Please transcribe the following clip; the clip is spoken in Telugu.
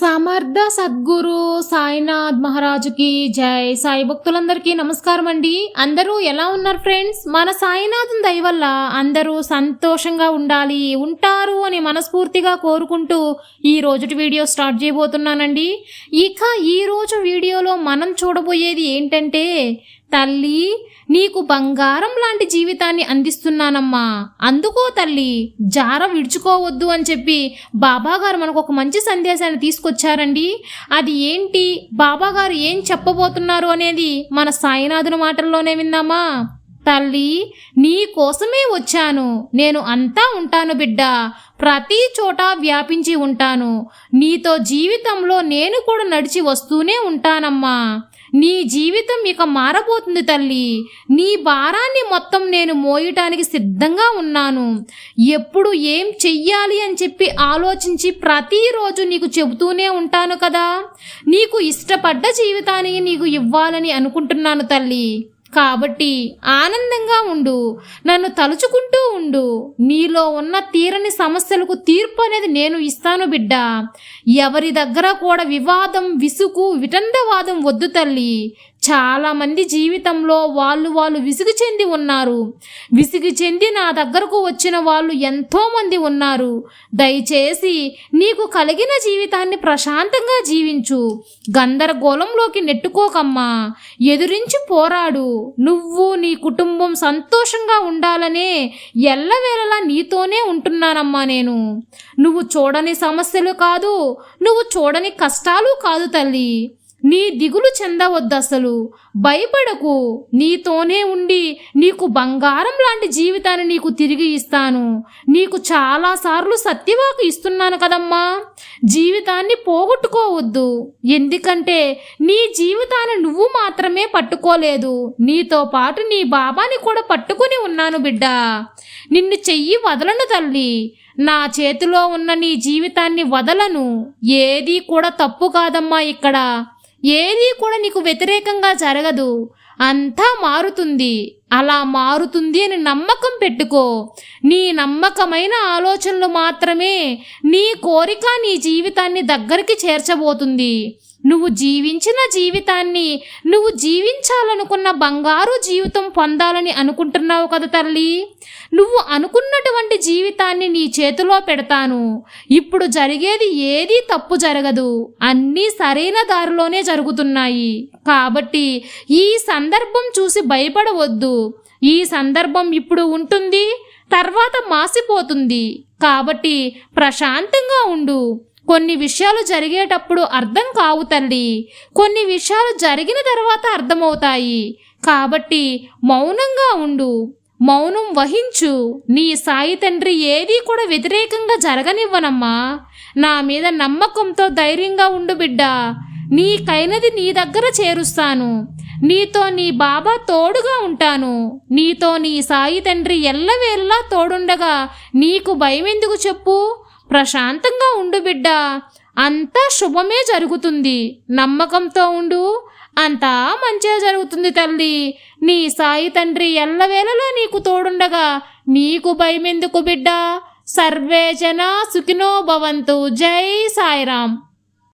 సమర్థ సద్గురు సాయినాథ్ మహారాజుకి జై. సాయి భక్తులందరికీ నమస్కారం అండి. అందరూ ఎలా ఉన్నారు ఫ్రెండ్స్? మన సాయినాథ్ దయ వల్ల అందరూ సంతోషంగా ఉండాలి ఉంటారు అని మనస్ఫూర్తిగా కోరుకుంటూ ఈ రోజుటి వీడియో స్టార్ట్ చేయబోతున్నానండి. ఇక ఈ రోజు వీడియోలో మనం చూడబోయేది ఏంటంటే తల్లి నీకు బంగారం లాంటి జీవితాన్ని అందిస్తున్నానమ్మా. అందుకో తల్లి జార విడుచుకోవద్దు అని చెప్పి బాబాగారు మనకు ఒక మంచి సందేశాన్ని తీసుకొచ్చారండి. అది ఏంటి? బాబాగారు ఏం చెప్పబోతున్నారు అనేది మన సాయినాథుని మాటల్లోనే విందామా? తల్లి నీ కోసమే వచ్చాను. నేను అంతా ఉంటాను బిడ్డ. ప్రతి చోట వ్యాపించి ఉంటాను. నీతో జీవితంలో నేను కూడా నడిచి వస్తూనే ఉంటానమ్మా. నీ జీవితం ఇక మారబోతుంది తల్లి. నీ భారాన్ని మొత్తం నేను మోయటానికి సిద్ధంగా ఉన్నాను. ఎప్పుడు ఏం చెయ్యాలి అని చెప్పి ఆలోచించి ప్రతిరోజు నీకు చెబుతూనే ఉంటాను కదా. నీకు ఇష్టపడ్డ జీవితాన్ని నీకు ఇవ్వాలని అనుకుంటున్నాను తల్లి. కాబట్టి ఆనందంగా ఉండు నన్ను తలుచుకుంటూ ఉండు. నీలో ఉన్న తీరని సమస్యలకు తీర్పు అనేది నేను ఇస్తాను బిడ్డ. ఎవరి దగ్గర కూడా వివాదం విసుగు విటండవాదం వద్దు తల్లి. చాలామంది జీవితంలో వాళ్ళు వాళ్ళు విసుగు చెంది ఉన్నారు. విసుగు చెంది నా దగ్గరకు వచ్చిన వాళ్ళు ఎంతోమంది ఉన్నారు. దయచేసి నీకు కలిగిన జీవితాన్ని ప్రశాంతంగా జీవించు. గందరగోళంలోకి నెట్టుకోకమ్మా. ఎదురించి పోరాడు. నువ్వు నీ కుటుంబం సంతోషంగా ఉండాలనే ఎల్లవేళలా నీతోనే ఉంటున్నానమ్మా నేను. నువ్వు చూడని సమస్యలు కాదు నువ్వు చూడని కష్టాలు కాదు తల్లి. నీ దిగులు చెందవద్దు అసలు. భయపడకు. నీతోనే ఉండి నీకు బంగారం లాంటి జీవితాన్ని నీకు తిరిగి ఇస్తాను. నీకు చాలాసార్లు సత్యవాకు ఇస్తున్నాను కదమ్మా. జీవితాన్ని పోగొట్టుకోవద్దు. ఎందుకంటే నీ జీవితాన్ని నువ్వు మాత్రమే పట్టుకోలేదు. నీతో పాటు నీ బాబాని కూడా పట్టుకుని ఉన్నాను బిడ్డ. నిన్ను చెయ్యి వదలను తల్లి. నా చేతిలో ఉన్న నీ జీవితాన్ని వదలను. ఏదీ కూడా తప్పు కాదమ్మా ఇక్కడ. ఏదీ కూడా నీకు వ్యతిరేకంగా జరగదు. అంతా మారుతుంది. అలా మారుతుంది అని నమ్మకం పెట్టుకో. నీ నమ్మకమైన ఆలోచనలు మాత్రమే నీ కోరిక నీ జీవితాన్ని దగ్గరికి చేర్చబోతుంది. నువ్వు జీవించిన జీవితాన్ని నువ్వు జీవించాలనుకున్న బంగారు జీవితం పొందాలని అనుకుంటున్నావు కదా తల్లి. నువ్వు అనుకున్నటువంటి జీవితాన్ని నీ చేతిలో పెడతాను. ఇప్పుడు జరిగేది ఏదీ తప్పు జరగదు. అన్నీ సరైన దారిలోనే జరుగుతున్నాయి. కాబట్టి ఈ సందర్భం చూసి భయపడవద్దు. ఈ సందర్భం ఇప్పుడు ఉంటుంది తర్వాత మాసిపోతుంది. కాబట్టి ప్రశాంతంగా ఉండు. కొన్ని విషయాలు జరిగేటప్పుడు అర్థం కావు తల్లి కొన్ని విషయాలు జరిగిన తర్వాత అర్థమవుతాయి. కాబట్టి మౌనంగా ఉండు. మౌనం వహించు. నీ సాయి తండ్రి ఏదీ కూడా వ్యతిరేకంగా జరగనివ్వనమ్మా. నా మీద నమ్మకంతో ధైర్యంగా ఉండు బిడ్డ. నీకైనది నీ దగ్గర చేరుస్తాను. నీతో నీ బాబా తోడుగా ఉంటాను. నీతో నీ సాయి తండ్రి ఎల్లవేళ్ళలా తోడుండగా నీకు భయం ఎందుకు చెప్పు? ప్రశాంతంగా ఉండు బిడ్డ. అంతా శుభమే జరుగుతుంది. నమ్మకంతో ఉండు. అంతా మంచిగా జరుగుతుంది తల్లి. నీ సాయి తండ్రి ఎల్లవేళలా నీకు తోడుండగా నీకు భయమెందుకు బిడ్డ? సర్వే జన సుఖినో భవంతు. జై సాయిరామ్.